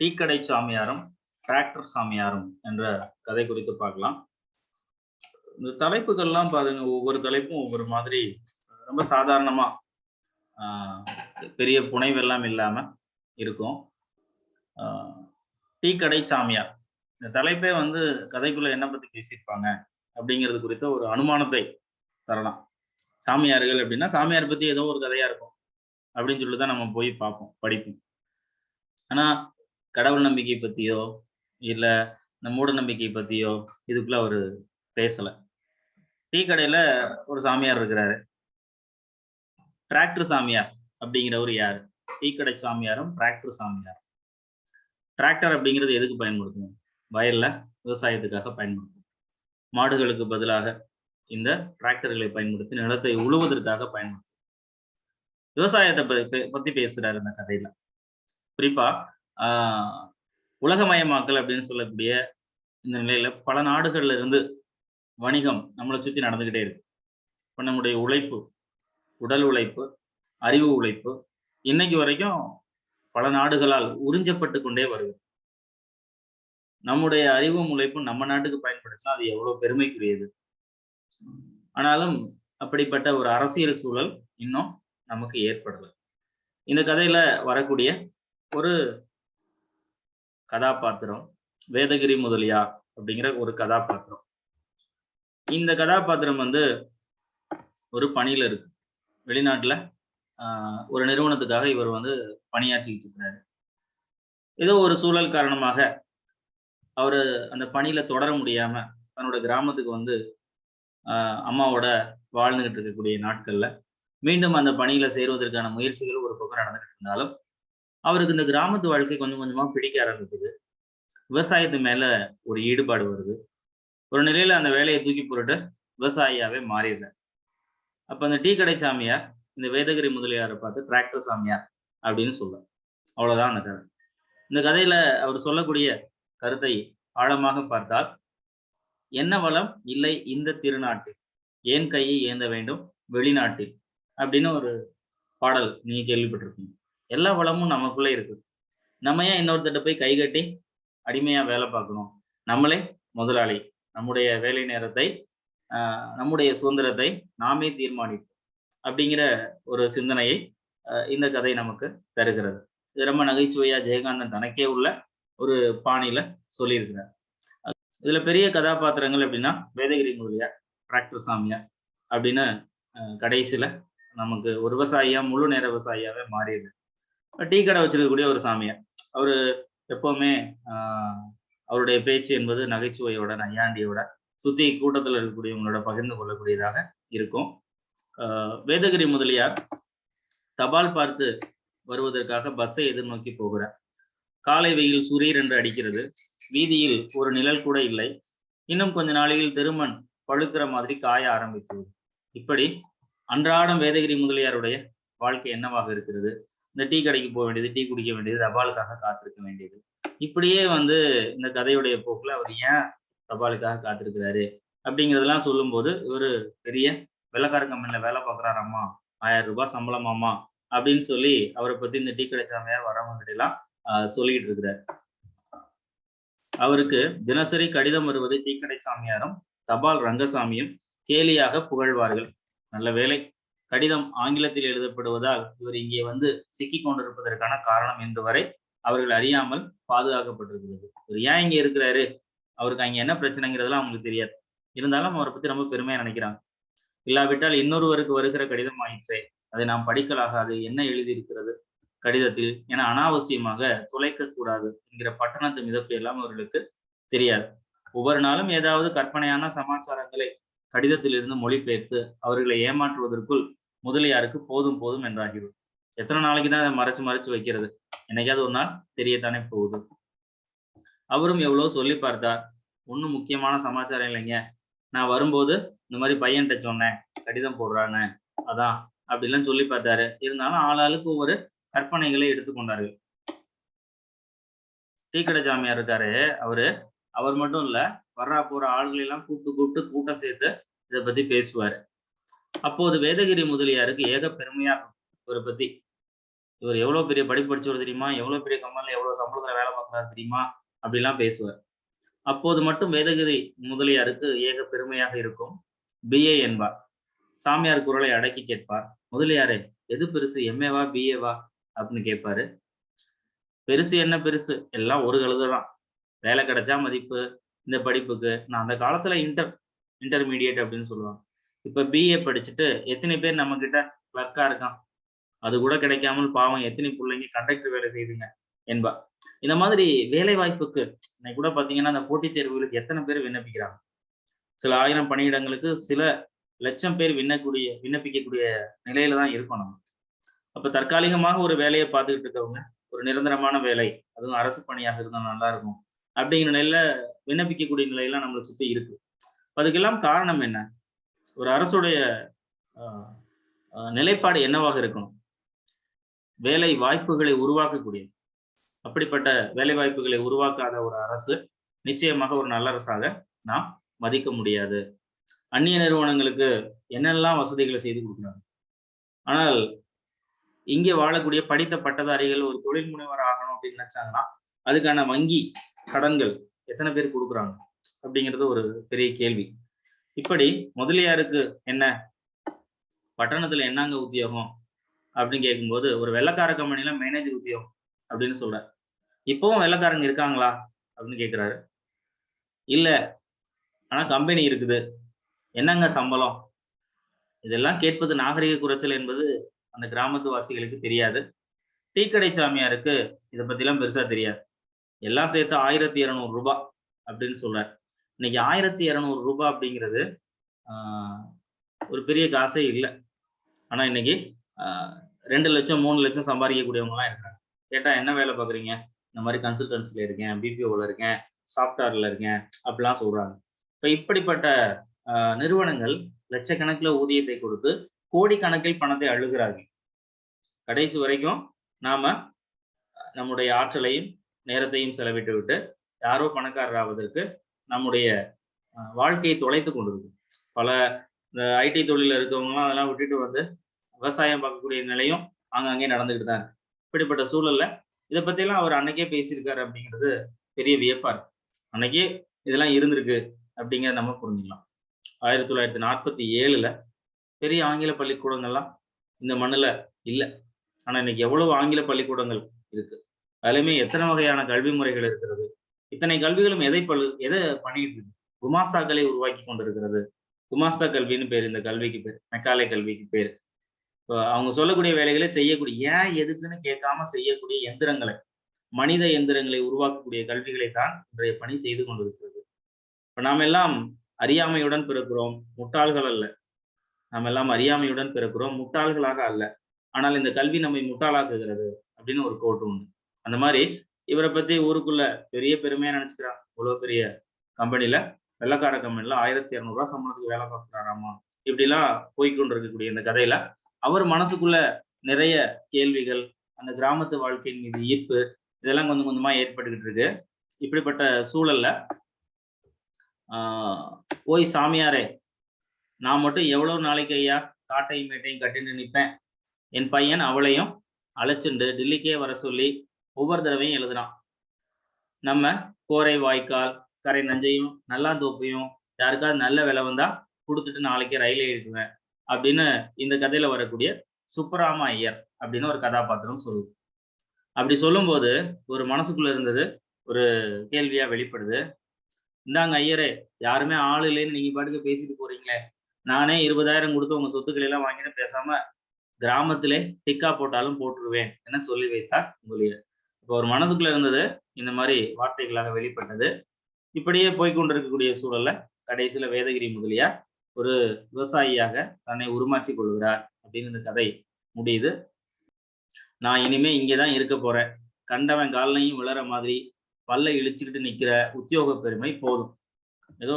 டீக்கடை சாமியாரும் டிராக்டர் சாமியாரும் என்ற கதை குறித்து பார்க்கலாம். இந்த தலைப்புகள்லாம் பாருங்க ஒவ்வொரு தலைப்பும் ஒவ்வொரு மாதிரி ரொம்ப சாதாரணமா பெரிய புனைவெல்லாம் இல்லாம இருக்கும். டீ டீக்கடை சாமியார். இந்த தலைப்பே வந்து கதைக்குள்ள என்ன பத்தி பேசியிருப்பாங்க அப்படிங்கிறது குறித்த ஒரு அனுமானத்தை தரலாம். சாமியார்கள் அப்படின்னா சாமியார் பத்தி ஏதோ ஒரு கதையா இருக்கும் அப்படின்னு சொல்லி தான் நம்ம போய் பார்ப்போம் படிப்போம். ஆனா கடவுள் நம்பிக்கை பத்தியோ இல்ல இந்த மூட நம்பிக்கை பத்தியோ இதுக்குள்ள அவரு பேசல. டீ கடையில ஒரு சாமியார் இருக்கிறாரு. டிராக்டர் சாமியார் அப்படிங்கிறவர் யாரு? டீ கடை சாமியாரும் டிராக்டர் சாமியார் டிராக்டர் அப்படிங்கிறது எதுக்கு பயன்படுத்துவோம் வயல்ல விவசாயத்துக்காக பயன்படுத்தும் மாடுகளுக்கு பதிலாக இந்த டிராக்டர்களை பயன்படுத்தி நிலத்தை உழுவதற்காக பயன்படுத்தும் விவசாயத்தை பத்தி பேசுறாரு இந்த கதையில. குறிப்பா உலகமயமாக்கல் அப்படின்னு சொல்லக்கூடிய இந்த நிலையில பல நாடுகள்ல இருந்து வணிகம் நம்மளை சுத்தி நடந்துகிட்டே இருக்கு. இப்ப நம்முடைய உழைப்பு உடல் உழைப்பு அறிவு உழைப்பு இன்னைக்கு வரைக்கும் பல நாடுகளால் உறிஞ்சப்பட்டு கொண்டே வருது. நம்முடைய அறிவும் உழைப்பும் நம்ம நாட்டுக்கு பயன்படுத்தினா அது எவ்வளவு பெருமைக்குரியது. ஆனாலும் அப்படிப்பட்ட ஒரு அரசியல் சூழல் இன்னும் நமக்கு ஏற்படல. இந்த கதையில வரக்கூடிய ஒரு கதாபாத்திரம் வேதகிரி முதலியா அப்படிங்கிற ஒரு கதாபாத்திரம். இந்த கதாபாத்திரம் வந்து ஒரு பணியில இருக்கு. வெளிநாட்டுல ஆஹ், ஒரு நிறுவனத்துக்காக இவர் வந்து பணியாற்றிக்கிட்டு இருக்கிறாரு. ஏதோ ஒரு சூழல் காரணமாக அவரு அந்த பணியில தொடர முடியாம தன்னோட கிராமத்துக்கு வந்து ஆஹ், அம்மாவோட வாழ்ந்துகிட்டு இருக்கக்கூடிய நாட்கள்ல மீண்டும் அந்த பணியில சேருவதற்கான முயற்சிகள் ஒரு பக்கம் நடந்துகிட்டு இருந்தாலும் அவருக்கு இந்த கிராமத்து வாழ்க்கை கொஞ்சம் கொஞ்சமா பிடிக்க ஆரம்பிக்குது. விவசாயத்து மேல ஒரு ஈடுபாடு வருது. ஒரு நிலையில அந்த வேலையை தூக்கி போட்டுட்டு விவசாயியாவே மாறிடுறார் அப்ப அந்த டீ கடை சாமியார் இந்த வேதகிரி முதலியாரை பார்த்து டிராக்டர் சாமியார் அப்படின்னு சொல்ல அவ்வளவுதான் அந்த கதை. இந்த கதையில அவர் சொல்லக்கூடிய கருத்தை ஆழமாக பார்த்தால் என்ன வளம் இல்லை இந்த திருநாட்டில். ஏன் கையை ஏந்த வேண்டும்? வெளிநாட்டில். அப்படின்னு ஒரு பாடல் நீங்க கேள்விப்பட்டிருக்கீங்க எல்லா வளமும் நமக்குள்ள இருக்கு. நம்ம ஏன் இன்னொருத்தட்ட போய் கை கட்டி அடிமையா வேலை பார்க்கணும்? நம்மளே முதலாளி. நம்முடைய வேலை நேரத்தை நம்முடைய சுதந்திரத்தை நாமே தீர்மானிப்போம். அப்படிங்கிற ஒரு சிந்தனையை இந்த கதை நமக்கு தருகிறது. இது ரொம்ப நகைச்சுவையா ஜெயகாந்தன் தனக்கே உள்ள ஒரு பாணியில சொல்லியிருக்கிறார். இதுல பெரிய கதாபாத்திரங்கள் அப்படின்னா வேதகிரி முதலியார் டிராக்டர் சாமியார் அப்படின்னு கடைசியில நமக்கு ஒரு விவசாயியா முழு நேர விவசாயியாவே மாறிடுது. டீ கடை வச்சிருக்கக்கூடிய ஒரு சாமியார். அவரு எப்பவுமே ஆஹ், அவருடைய பேச்சு என்பது நகைச்சுவையோட நையாண்டியோட சுத்தி கூட்டத்தில் இருக்கக்கூடியவங்களோட பகிர்ந்து கொள்ளக்கூடியதாக இருக்கும். ஆஹ், வேதகிரி முதலியார் தபால் பார்த்து வருவதற்காக பஸ்ஸை எதிர்நோக்கி போகிறார். காலை வெயில் சுரீர் என்று அடிக்கிறது. வீதியில் ஒரு நிழல் கூட இல்லை. இன்னும் கொஞ்ச நாளையில் திருமண் பழுக்கிற மாதிரி காய ஆரம்பித்தது இப்படி அன்றாடம் வேதகிரி முதலியாருடைய வாழ்க்கை என்னவாக இருக்கிறது? இந்த டீ கடைக்கு போக வேண்டியது டீ குடிக்க வேண்டியது தபாலுக்காக காத்திருக்க வேண்டியது. இப்படியே வந்து இந்த கதையுடைய போக்குல அவர் ஏன் தபாலுக்காக காத்திருக்கிறாரு அப்படிங்கிறதெல்லாம் சொல்லும்போது இவரு பெரிய வெள்ளக்கார கம்பெனில வேலை பார்க்குறாராம்மா ஆயிரம் ரூபாய் சம்பளமாமா? அப்படின்னு சொல்லி அவரை பத்தி இந்த டீ கடை சாமியார் வரவங்க கிட்ட எல்லாம் சொல்லிட்டு இருக்கிறார். அவருக்கு தினசரி கடிதம் வருவது டீ கடை சாமியாரும் தபால் ரங்கசாமியும் கேலியாக புகழ்வார்கள். நல்ல வேலை கடிதம் ஆங்கிலத்தில் எழுதப்படுவதால் இவர் இங்கே வந்து சிக்கி கொண்டிருப்பதற்கான காரணம் என்று வரை அவர்கள் அறியாமல் பாதுகாக்கப்பட்டிருக்கிறது. இவர் ஏன் இங்க இருக்கிறாரு? அவருக்கு அங்க என்ன பிரச்சனைங்கிறதுலாம் அவங்களுக்கு தெரியாது. இருந்தாலும் அவரை பத்தி ரொம்ப பெருமையா நினைக்கிறாங்க. இல்லாவிட்டால் இன்னொருவருக்கு வருகிற கடிதம் ஆயிற்றே அதை நாம் படிக்கலாகாது. என்ன எழுதியிருக்கிறது கடிதத்தில்? என அனாவசியமாக துளைக்க கூடாது என்கிற பட்டணத்து மிதப்பு எல்லாம் அவர்களுக்கு தெரியாது. ஒவ்வொரு நாளும் ஏதாவது கற்பனையான சமாச்சாரங்களை கடிதத்திலிருந்து மொழிபெயர்த்து அவர்களை ஏமாற்றுவதற்குள் முதலியாருக்கு போதும் போதும் என்றாகிவிடும். எத்தனை நாளைக்கு தான் அதை மறைச்சு மறைச்சு வைக்கிறது? என்னைக்காவது ஒரு நாள் தெரியத்தானே போகுது. அவரும் எவ்வளவு சொல்லி பார்த்தார். ஒண்ணும் முக்கியமான சமாச்சாரம் இல்லைங்க. நான் வரும்போது இந்த மாதிரி பையன்கிட்ட சொன்னேன். கடிதம் போடுறாங்க அதான் அப்படிலாம் சொல்லி பார்த்தாரு. இருந்தாலும் ஆளாளுக்கு ஒவ்வொரு கற்பனைகளை எடுத்துக்கொண்டார்கள் டீ சாமியார் இருக்காரு. அவரு அவர் மட்டும் இல்ல வர்றா போற ஆள்களை எல்லாம் கூப்பிட்டு கூப்பிட்டு கூட்டம் சேர்த்து இதை பத்தி பேசுவாரு. அப்போது வேதகிரி முதலியாருக்கு ஏக பெருமையா இவரை பத்தி இவர் எவ்வளவு பெரிய படிப்பு படிச்சவர் தெரியுமா? எவ்வளவு பெரிய கம்பெனில எவ்வளவு சம்பளத்துல வேலை பார்க்கறாரு தெரியுமா? அப்படிலாம் பேசுவார். அப்போது மட்டும் வேதகிரி முதலியாருக்கு ஏக பெருமையாக இருக்கும். பிஏ என்பார். சாமியார் குரலை அடக்கி கேட்பார். முதலியாரே எது பெருசு? எம்ஏவா பிஏவா அப்படின்னு கேட்பாரு. பெருசு என்ன பெருசு? எல்லாம் ஒரு கழுதுதான். வேலை கிடைச்சா மதிப்பு இந்த படிப்புக்கு. நான் அந்த காலத்துல இன்டர் இன்டர்மீடியட் அப்படின்னு சொல்லுவாங்க. இப்ப பிஏ படிச்சுட்டு எத்தனை பேர் நம்ம கிட்ட கிளர்க்கா இருக்கான்? அது கூட கிடைக்காமல் பாவம் எத்தனை பிள்ளைங்க கண்டக்டர் வேலை செய்துங்க என்பா இந்த மாதிரி வேலை வாய்ப்புக்கு இன்னைக்கு கூட பாத்தீங்கன்னா அந்த போட்டித் தேர்வுகளுக்கு எத்தனை பேர் விண்ணப்பிக்கிறாங்க? சில ஆயிரம் பணியிடங்களுக்கு சில லட்சம் பேர் விண்ணக்கூடிய விண்ணப்பிக்கக்கூடிய நிலையில தான் இருக்கோம் நம்ம. அப்ப தற்காலிகமாக ஒரு வேலையை பார்த்துக்கிட்டு இருக்கவங்க ஒரு நிரந்தரமான வேலை அதுவும் அரசு பணியாக இருந்தால் நல்லா இருக்கும் அப்படிங்கிற நிலையில விண்ணப்பிக்கக்கூடிய நிலையெல்லாம் நம்மளை சுத்தி இருக்கு. அதுக்கெல்லாம் காரணம் என்ன? ஒரு அரசுடைய நிலைப்பாடு என்னவாக இருக்கணும் வேலை வாய்ப்புகளை உருவாக்கக்கூடிய அப்படிப்பட்ட வேலை வாய்ப்புகளை உருவாக்காத ஒரு அரசு நிச்சயமாக ஒரு நல்ல அரசாக நாம் மதிக்க முடியாது. அந்நிய நிறுவனங்களுக்கு என்னெல்லாம் வசதிகளை செய்து கொடுக்குறாங்க ஆனால் இங்கே வாழக்கூடிய படித்த பட்டதாரிகள் ஒரு தொழில் முனைவர் ஆகணும் அப்படின்னு நினைச்சாங்கன்னா அதுக்கான வங்கி கடன்கள் எத்தனை பேர் கொடுக்குறாங்க? அப்படிங்கிறது ஒரு பெரிய கேள்வி. இப்படி முதலியாருக்கு என்ன? பட்டணத்துல என்னங்க உத்தியோகம்? அப்படின்னு கேட்கும்போது ஒரு வெள்ளக்கார கம்பெனில மேனேஜர் உத்தியோகம் அப்படின்னு சொல்றாரு. இப்பவும் வெள்ளக்காரங்க இருக்காங்களா? அப்படின்னு கேட்கிறாரு இல்ல. ஆனா கம்பெனி இருக்குது. என்னங்க சம்பளம்? இதெல்லாம் கேட்பது நாகரிக குறைச்சல் என்பது அந்த கிராமத்து வாசிகளுக்கு தெரியாது டீக்கடை சாமியாருக்கு இதை பத்திலாம் பெருசா தெரியாது. எல்லாம் சேர்த்து ஆயிரத்தி இருநூறு ரூபாய் அப்படின்னு சொல்றாரு. இன்னைக்கு ஆயிரத்தி இரநூறு ரூபாய் அப்படிங்கிறது ஒரு பெரிய காசே இல்லை. ஆனா இன்னைக்கு ரெண்டு லட்சம் மூணு லட்சம் சம்பாதிக்கக்கூடியவங்க எல்லாம் இருக்காங்க. கேட்டா என்ன வேலை பாக்குறீங்க? இந்த மாதிரி கன்சல்டன்சில இருக்கேன் பிபிஓல இருக்கேன் சாஃப்ட்வேர்ல இருக்கேன் அப்படிலாம் சொல்றாங்க. இப்ப இப்படிப்பட்ட நிறுவனங்கள் லட்சக்கணக்கில் ஊதியத்தை கொடுத்து கோடிக்கணக்கில் பணத்தை அழுகிறார்கள் கடைசி வரைக்கும் நாம நம்முடைய ஆற்றலையும் நேரத்தையும் செலவிட்டு விட்டு யாரோ பணக்காரர் ஆவதற்கு நம்முடைய வாழ்க்கையை தொலைத்து கொண்டிருக்கு பல இந்த ஐடி தொழில இருக்கவங்களாம் அதெல்லாம் விட்டுட்டு வந்து விவசாயம் பார்க்கக்கூடிய நிலையும் அங்கங்கே நடந்துகிட்டு தான் இருக்கு. இப்படிப்பட்ட சூழல்ல இதை பத்தியெல்லாம் அவர் அன்னைக்கே பேசியிருக்காரு அப்படிங்கிறது பெரிய வியப்பா இருக்கு. அன்னைக்கே இதெல்லாம் இருந்திருக்கு அப்படிங்கிறத நம்ம புரிஞ்சுக்கலாம். ஆயிரத்தி தொள்ளாயிரத்தி நாற்பத்தி ஏழுல பெரிய ஆங்கில பள்ளிக்கூடங்கள்லாம் இந்த மண்ணுல இல்லை. ஆனா இன்னைக்கு எவ்வளவு ஆங்கில பள்ளிக்கூடங்கள் இருக்கு. அதுலயுமே எத்தனை வகையான கல்வி முறைகள் இருக்கிறது? இத்தனை கல்விகளும் எதை பழு எதை பண்ணிட்டு இருக்கு குமாசாக்களை உருவாக்கி கொண்டிருக்கிறது? குமாஸ்தா கல்வின்னு பேர் இந்த கல்விக்கு பேர் மெக்காலை கல்விக்கு பேர். அவங்க சொல்லக்கூடிய வேலைகளை செய்யக்கூடிய ஏன் எதுக்குன்னு கேட்காம செய்யக்கூடிய எந்திரங்களை மனித எந்திரங்களை உருவாக்கக்கூடிய கல்விகளை தான் இன்றைய பணி செய்து கொண்டிருக்கிறது. இப்ப நாம் எல்லாம் அறியாமையுடன் பிறக்கிறோம் முட்டாள்கள் அல்ல. நாம் எல்லாம் அறியாமையுடன் பிறக்கிறோம் முட்டாள்களாக அல்ல. ஆனால் இந்த கல்வி நம்மை முட்டாளாக்குகிறது அப்படின்னு ஒரு கோட்டு உண்டு. அந்த மாதிரி இவரை பத்தி ஊருக்குள்ள பெரிய பெருமையா நினைச்சுக்கிறான் இவ்வளவு பெரிய கம்பெனில வெள்ளக்கார கம்பெனில ஆயிரத்தி இரநூறுவா சம்பளத்துக்கு வேலை பார்க்கிறாராமா? இப்படி எல்லாம் போய்கொண்டு இருக்கக்கூடிய இந்த கதையில அவர் மனசுக்குள்ள நிறைய கேள்விகள் அந்த கிராமத்து வாழ்க்கையின் மீது ஈர்ப்பு இதெல்லாம் கொஞ்சம் கொஞ்சமா ஏற்பட்டுக்கிட்டு இருக்கு. இப்படிப்பட்ட சூழல்ல ஆஹ் ஓய் சாமியாரே நான் மட்டும் எவ்வளவு நாளைக்கு ஐயா காட்டையும் மேட்டையும் கட்டிட்டு நிற்பேன்? என் பையன் அவளையும் அழைச்சிண்டு டெல்லிக்கே வர சொல்லி ஒவ்வொரு தடவையும் எழுதுறான். நம்ம கோரை வாய்க்கால் கரை நஞ்சையும் நல்லாந்தோப்பையும் யாருக்காவது நல்ல விலை வந்தா கொடுத்துட்டு நாளைக்கே ரயிலே எழுதுவேன் அப்படின்னு இந்த கதையில வரக்கூடிய சுப்பராம ஐயர் அப்படின்னு ஒரு கதாபாத்திரம் சொல்லுது. அப்படி சொல்லும்போது ஒரு மனசுக்குள்ள இருந்தது ஒரு கேள்வியா வெளிப்படுது. இந்தாங்க ஐயரே யாருமே ஆள் இல்லைன்னு நீங்க பாட்டுக்கு பேசிட்டு போறீங்களே. நானே இருபதாயிரம் கொடுத்து உங்க சொத்துக்களை எல்லாம் வாங்கிட்டு பேசாம கிராமத்திலே டிக்கா போட்டாலும் போட்டுருவேன் என சொல்லி வைத்தார் முதலியார் இப்போ ஒரு மனசுக்குள்ள இருந்தது இந்த மாதிரி வார்த்தைகளாக வெளிப்பட்டது. இப்படியே போய்கொண்டிருக்கக்கூடிய சூழல்ல கடைசியில வேதகிரி முதலியார் ஒரு விவசாயியாக தன்னை உருமாற்றி கொள்கிறார் அப்படின்னு இந்த கதை முடியுது. நான் இனிமே இங்கேதான் இருக்க போறேன். கண்டவன் காலையும் விளற மாதிரி பல்ல இழிச்சுக்கிட்டு நிக்கிற உத்தியோக பெருமை போதும். ஏதோ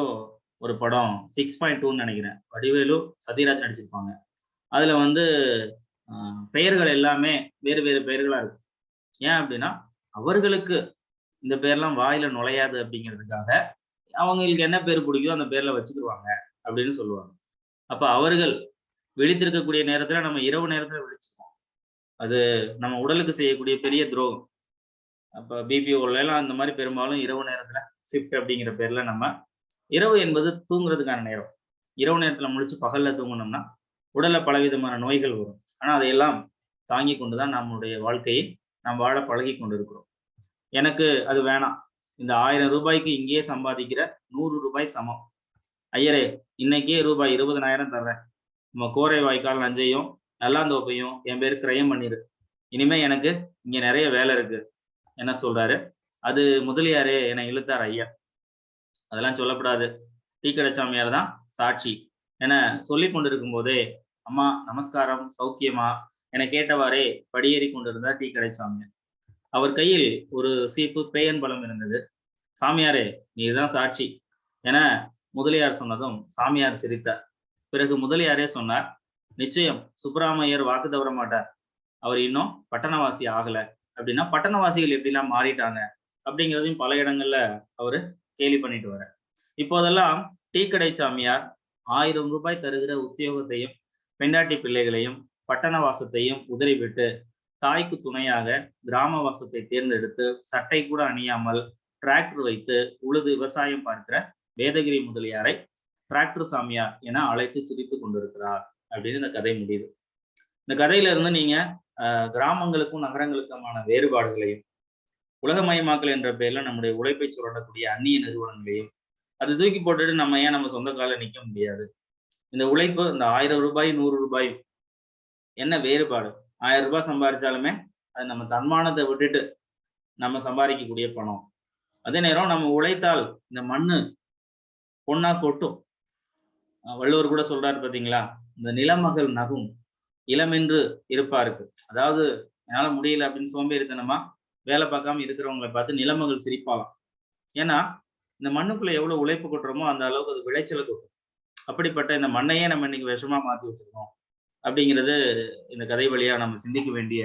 ஒரு படம் சிக்ஸ் பாயிண்ட் டூன்னு நினைக்கிறேன். வடிவேலு சத்யராஜ் நடிச்சிருப்பாங்க. அதுல வந்து பெயர்கள் எல்லாமே வேறு வேறு பெயர்களா இருக்கும். ஏன் அப்படின்னா அவர்களுக்கு இந்த பேர்லாம் வாயில நுழையாது அப்படிங்கிறதுக்காக அவங்களுக்கு என்ன பேர் பிடிக்குதோ அந்த பேர்ல வச்சுக்கிடுவாங்க அப்படின்னு சொல்லுவாங்க. அப்ப அவர்கள் விழித்திருக்கக்கூடிய நேரத்துல நம்ம இரவு நேரத்துல விழிச்சிருக்கோம் அது நம்ம உடலுக்கு செய்யக்கூடிய பெரிய துரோகம். அப்ப பிபிஓல எல்லாம் அந்த மாதிரி பெரும்பாலும் இரவு நேரத்துல ஷிஃப்ட் அப்படிங்கிற பேர்ல நம்ம இரவு என்பது தூங்குறதுக்கான நேரம். இரவு நேரத்துல முழிச்சு பகல்ல தூங்குனோம்னா உடல்ல பலவிதமான நோய்கள் வரும். ஆனா அதையெல்லாம் தாங்கி கொண்டுதான் நம்முடைய வாழ்க்கையை நாம் வாழ பழகி கொண்டிருக்கிறோம். எனக்கு அது வேணாம். இந்த ஆயிரம் ரூபாய்க்கு இங்கேயே சம்பாதிக்கிற நூறு ரூபாய் சமம். ஐயரே இன்னைக்கே ரூபாய் இருபதனாயிரம் தர்றேன். நம்ம கோரை வாய்க்கால் நஞ்சையும் நல்லாந்தோப்பையும் என் பேர் கிரயம் பண்ணிரு. இனிமே எனக்கு இங்க நிறைய வேலை இருக்கு. என்ன சொல்றாரு? அது முதலியாரே என்னை இழுத்தார் ஐயா. அதெல்லாம் சொல்லக்கூடாது. டீ கடைச்சாமியார் தான் சாட்சி. என சொல்லி கொண்டிருக்கும் போதே அம்மா நமஸ்காரம் சௌக்கியமா? என கேட்டவாறே படியேறி கொண்டிருந்தார் டீ. கடைச்சாமியார் அவர் கையில் ஒரு சீப்பு பேயன் பழம் இருந்தது. சாமியாரே நீதான் சாட்சி என முதலியார் சொன்னதும் சாமியார் சிரித்தார். பிறகு முதலியாரே சொன்னார் நிச்சயம் சுப்பிராமையர் வாக்கு தவற மாட்டார். அவர் இன்னும் பட்டணவாசி ஆகல. அப்படின்னா பட்டணவாசிகள் எப்படிலாம் மாறிட்டாங்க? அப்படிங்கிறதையும் பல இடங்கள்ல அவரு கேலி பண்ணிட்டு வர இப்போதெல்லாம் டீ. கடை சாமியார் ஆயிரம் ரூபாய் தருகிற உத்தியோகத்தையும் பெண்டாட்டி பிள்ளைகளையும் பட்டண வாசத்தையும் உதறிவிட்டு தாய்க்கு துணையாக கிராம வாசத்தை தேர்ந்தெடுத்து சட்டை கூட அணியாமல் டிராக்டர் வைத்து உழுது விவசாயம் பார்க்கிற வேதகிரி முதலியாரை டிராக்டர் சாமியார் என அழைத்து சிரித்து கொண்டிருக்கிறார் அப்படின்னு இந்த கதை முடியுது. இந்த கதையில இருந்து நீங்க கிராமங்களுக்கும் நகரங்களுக்குமான வேறுபாடுகளையும் உலகமயமாக்கல் என்ற பெயர்ல நம்முடைய உழைப்பை சுரண்டக்கூடிய அந்நிய நிறுவனங்களையும் அது தூக்கி போட்டுட்டு நம்ம ஏன் நம்ம சொந்த கால நிக்க முடியாது? இந்த உழைப்பு இந்த ஆயிரம் ரூபாய் நூறு ரூபாய் என்ன வேறுபாடு? ஆயிரம் ரூபாய் சம்பாதிச்சாலுமே அது நம்ம தன்மானத்தை விட்டுட்டு நம்ம சம்பாதிக்கக்கூடிய பணம். அதே நேரம் நம்ம உழைத்தால் இந்த மண்ணு பொண்ணா கொட்டும். வள்ளுவர் கூட சொல்றாரு பாத்தீங்களா? இந்த நிலமகள் நகும் இளமென்று இருப்பாருக்கு. அதாவது என்னால முடியல அப்படின்னு சோம்பேறித்தனமா வேலை பார்க்காம இருக்கிறவங்களை பார்த்து நிலமகள் சிரிப்பாலாம் ஏன்னா இந்த மண்ணுக்குள்ள எவ்வளவு உழைப்பு கொட்டுறோமோ அந்த அளவுக்கு அது விளைச்சலை கொட்டும். அப்படிப்பட்ட இந்த மண்ணையே நம்ம இன்னைக்கு விஷமா மாத்தி வச்சிருக்கோம். அப்படிங்கிறது இந்த கதை வழியாக நம்ம சிந்திக்க வேண்டிய